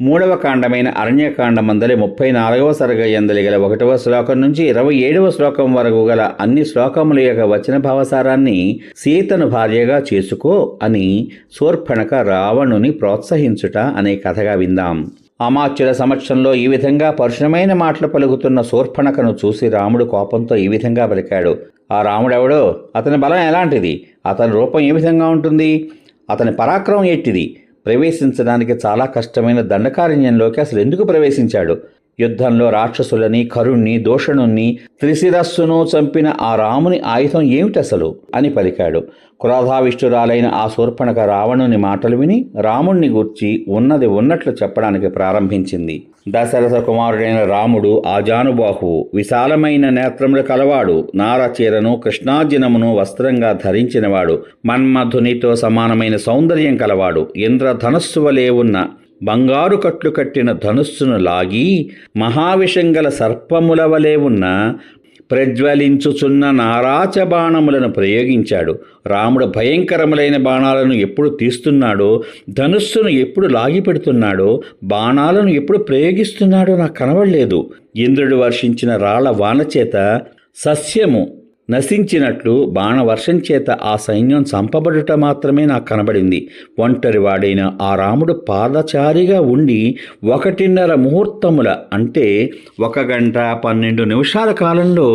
మూడవ కాండమైన అరణ్యకాండమందలి ముప్పై నాలుగవ సరగ ఎందలి గల ఒకటవ శ్లోకం నుంచి ఇరవై ఏడవ శ్లోకం వరకు గల అన్ని శ్లోకముల యొక్క వచన భావసారాన్ని సీతను భార్యగా చేసుకో అని శూర్పణక రావణుని ప్రోత్సహించుట అనే కథగా విందాం. అమాత్యుల సమక్షంలో ఈ విధంగా పరుషమైన మాటలు పలుకుతున్న శూర్పణకను చూసి రాముడు కోపంతో ఈ విధంగా పలికాడు. ఆ రాముడెవడో? అతని బలం ఎలాంటిది? అతని రూపం ఏ విధంగా ఉంటుంది? అతని పరాక్రమం ఎట్టిది ప్రవేశించడానికి చాలా కష్టమైన దండకారణ్యంలోకి అసలు ఎందుకు ప్రవేశించాడు? యుద్ధంలో రాక్షసులని కరుణ్ణి దోషణుణ్ణి త్రిశిరస్సును చంపిన ఆ రాముని ఆయుధం ఏమిటి అసలు? అని పలికాడు. క్రోధావిష్ఠురాలైన ఆ శూర్పణక రావణుని మాటలు విని రాముణ్ణి గూర్చి ఉన్నది ఉన్నట్లు చెప్పడానికి ప్రారంభించింది. దశరథ కుమారుడైన రాముడు ఆజానుబాహువు విశాలమైన నేత్రములు కలవాడు. నారచీరను కృష్ణార్జునమును వస్త్రంగా ధరించినవాడు. మన్మధునితో సమానమైన సౌందర్యం కలవాడు. ఇంద్రధనస్సు వలె ఉన్న బంగారు కట్లు కట్టిన ధనుస్సును లాగి మహావిషంగల సర్పముల వలె ఉన్న ప్రజ్వలించుచున్న నారాచ బాణములను ప్రయోగించాడు. రాముడు భయంకరములైన బాణాలను ఎప్పుడు తీస్తున్నాడో ధనుస్సును ఎప్పుడు లాగిపెడుతున్నాడో బాణాలను ఎప్పుడు ప్రయోగిస్తున్నాడో నాకు కనబడలేదు. ఇంద్రుడు వర్షించిన రాళ్ళ వానచేత సస్యము నశించినట్లు బాణవర్షం చేత ఆ సైన్యం చంపబడుట మాత్రమే నాకు కనబడింది. ఒంటరివాడైన ఆ రాముడు పాదచారిగా ఉండి ఒకటిన్నర ముహూర్తముల అంటే ఒక గంట పన్నెండు నిమిషాల కాలంలో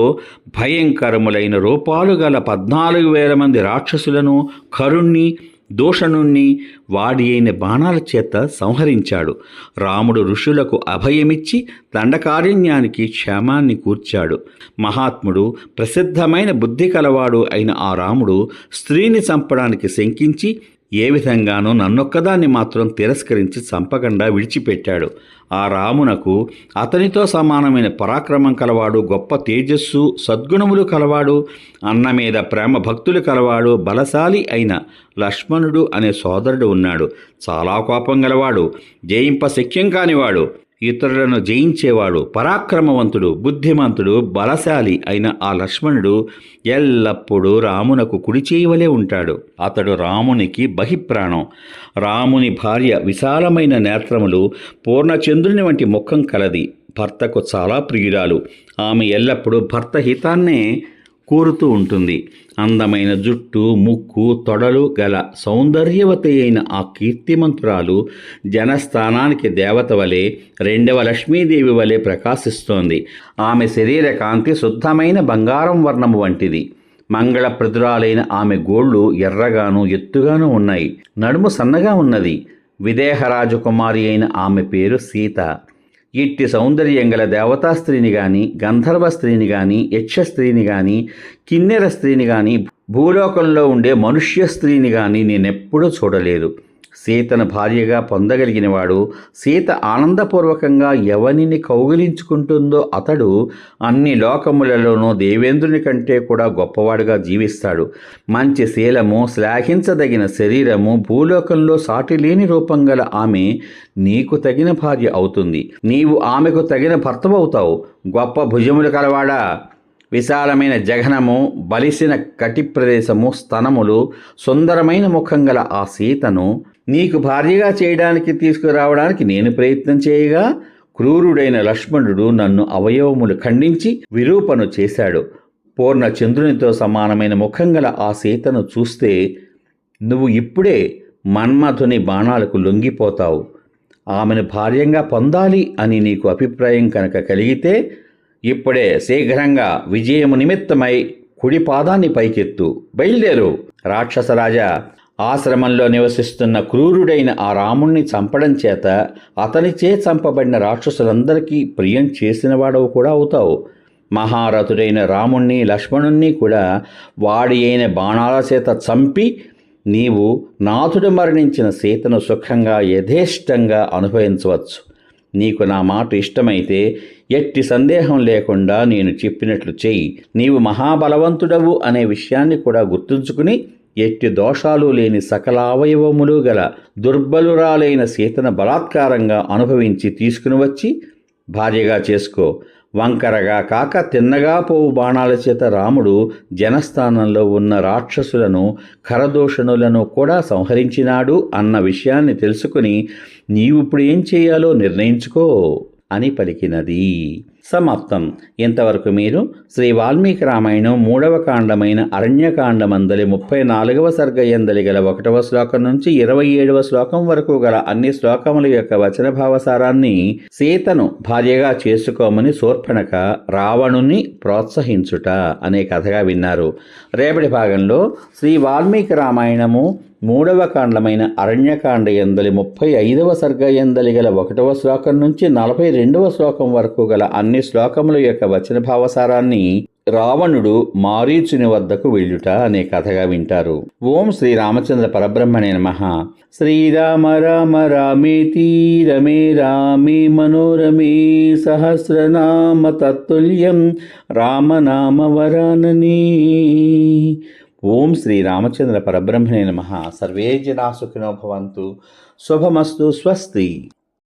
భయంకరములైన రూపాలు గల పద్నాలుగు వేల మంది రాక్షసులను కరుణ్ణి దూషణుణ్ణి వాడి అయిన బాణాల చేత సంహరించాడు. రాముడు ఋషులకు అభయమిచ్చి దండకారణ్యానికి క్షేమాన్ని కూర్చాడు. మహాత్ముడు ప్రసిద్ధమైన బుద్ధి కలవాడు అయిన ఆ రాముడు స్త్రీని చంపడానికి శంకించి ఏ విధంగానూ నన్నొక్కదాన్ని మాత్రం తిరస్కరించి చంపకుండా విడిచిపెట్టాడు. ఆ రామునకు అతనితో సమానమైన పరాక్రమం కలవాడు గొప్ప తేజస్సు సద్గుణములు కలవాడు అన్న మీద ప్రేమ భక్తులు కలవాడు బలశాలి అయిన లక్ష్మణుడు అనే సోదరుడు ఉన్నాడు. చాలా కోపం గలవాడు జయింప శక్యం కానివాడు. ఇతరులను జయించేవాడు పరాక్రమవంతుడు బుద్ధిమంతుడు బలశాలి అయిన ఆ లక్ష్మణుడు ఎల్లప్పుడూ రామునకు కుడి చేయవలే ఉంటాడు. అతడు రామునికి బహిప్రాణం. రాముని భార్య విశాలమైన నేత్రములు పూర్ణచంద్రుని వంటి ముఖం కలది. భర్తకు చాలా ప్రియురాలు. ఆమె ఎల్లప్పుడూ భర్త హితాన్నే కోరుతూ ఉంటుంది. అందమైన జుట్టు ముక్కు తొడలు గల సౌందర్యవతి అయిన ఆ కీర్తిమంతురాలు జనస్థానానికి దేవత వలె రెండవ లక్ష్మీదేవి వలె ప్రకాశిస్తోంది. ఆమె శరీర కాంతి శుద్ధమైన బంగారం వర్ణము వంటిది. మంగళప్రదురాలైన ఆమె గోళ్ళు ఎర్రగాను ఎత్తుగాను ఉన్నాయి. నడుము సన్నగా ఉన్నది. విదేహరాజకుమారి అయిన ఆమె పేరు సీత. ఇట్టి సౌందర్యం గల దేవతా స్త్రీని గాని గంధర్వ స్త్రీని గాని యక్ష స్త్రీని గాని కిన్నెర స్త్రీని గాని భూలోకంలో ఉండే మనుష్య స్త్రీని గాని నేనెప్పుడూ చూడలేదు. సీతను భార్యగా పొందగలిగినవాడు సీత ఆనందపూర్వకంగా ఎవనిని కౌగిలించుకుంటుందో అతడు అన్ని లోకములలోనూ దేవేంద్రుని కంటే కూడా గొప్పవాడుగా జీవిస్తాడు. మంచి శీలము శ్లాఘించదగిన శరీరము భూలోకంలో సాటి లేని రూపం గల ఆమె నీకు తగిన భార్య అవుతుంది. నీవు ఆమెకు తగిన భర్తవవుతావు గొప్ప భుజములు కలవాడా? విశాలమైన జఘనము బలిసిన కటి ప్రదేశము స్తనములు సుందరమైన ముఖం గల ఆ సీతను నీకు భార్యగా చేయడానికి తీసుకురావడానికి నేను ప్రయత్నం చేయగా క్రూరుడైన లక్ష్మణుడు నన్ను అవయవములు ఖండించి విరూపను చేశాడు. పూర్ణ చంద్రునితో సమానమైన ముఖం గల ఆ సీతను చూస్తే నువ్వు ఇప్పుడే మన్మధుని బాణాలకు లొంగిపోతావు. ఆమెను భార్యంగా పొందాలి అని నీకు అభిప్రాయం కనుక కలిగితే ఇప్పుడే శీఘ్రంగా విజయము నిమిత్తమై కుడి పాదాన్ని పైకెత్తు. బయలుదేరు. రాక్షసరాజా ఆశ్రమంలో నివసిస్తున్న క్రూరుడైన ఆ రాముణ్ణి చంపడం చేత అతనిచే చంపబడిన రాక్షసులందరికీ ప్రియం చేసినవాడవు కూడా అవుతావు. మహారథుడైన రాముణ్ణి లక్ష్మణుణ్ణి కూడా వాడి అయిన బాణాల చేత చంపి నీవు నాథుడు మరణించిన సీతను సుఖంగా యథేష్టంగా అనుభవించవచ్చు. నీకు నా మాట ఇష్టమైతే ఎట్టి సందేహం లేకుండా నేను చెప్పినట్లు చెయ్యి. నీవు మహాబలవంతుడవు అనే విషయాన్ని కూడా గుర్తుంచుకుని ఎట్టి దోషాలు లేని సకల అవయవములు గల దుర్బలురాలైన సీతను బలాత్కారంగా అనుభవించి తీసుకుని వచ్చి భార్యగా చేసుకో. వంకరగా కాక తిన్నగా పోవు బాణాల చేత రాముడు జనస్థానంలో ఉన్న రాక్షసులను ఖరదోషణులను కూడా సంహరించినాడు అన్న విషయాన్ని తెలుసుకుని నీవు ఇప్పుడు ఏం చేయాలో నిర్ణయించుకో అని పలికినది. సమాప్తం. ఇంతవరకు మీరు శ్రీ వాల్మీకి రామాయణం మూడవ కాండమైన అరణ్యకాండమందలి ముప్పై నాలుగవ సర్గ ఎందలి గల ఒకటవ శ్లోకం నుంచి ఇరవై ఏడవ శ్లోకం వరకు గల అన్ని శ్లోకముల యొక్క వచన భావసారాన్ని సీతను భార్యగా చేసుకోమని శూర్పణక రావణుని ప్రోత్సహించుట అనే కథగా విన్నారు. రేపటి భాగంలో శ్రీ వాల్మీకి రామాయణము మూడవ కాండమైన అరణ్యకాండ ఎందలి ముప్పై ఐదవ సర్గ ఎందలి గల ఒకటవ శ్లోకం నుంచి నలభై రెండవ శ్లోకం వరకు గల అన్ని శ్లోకముల యొక్క వచన భావసారాన్ని రావణుడు మారీచుని వద్దకు వెళ్ళుట అనే కథగా వింటారు. ఓం శ్రీ రామచంద్ర పరబ్రహ్మణే నమ. శ్రీరామ రామ రామేతి రమే రామే మనోరమే సహస్రనామ తత్తుల్యం రామనామ వరానని. ఓం శ్రీ రామచంద్ర పరబ్రహ్మణే నమ. సర్వే జనా సుఖినో భవంతు. శుభమస్తు. స్వస్తి.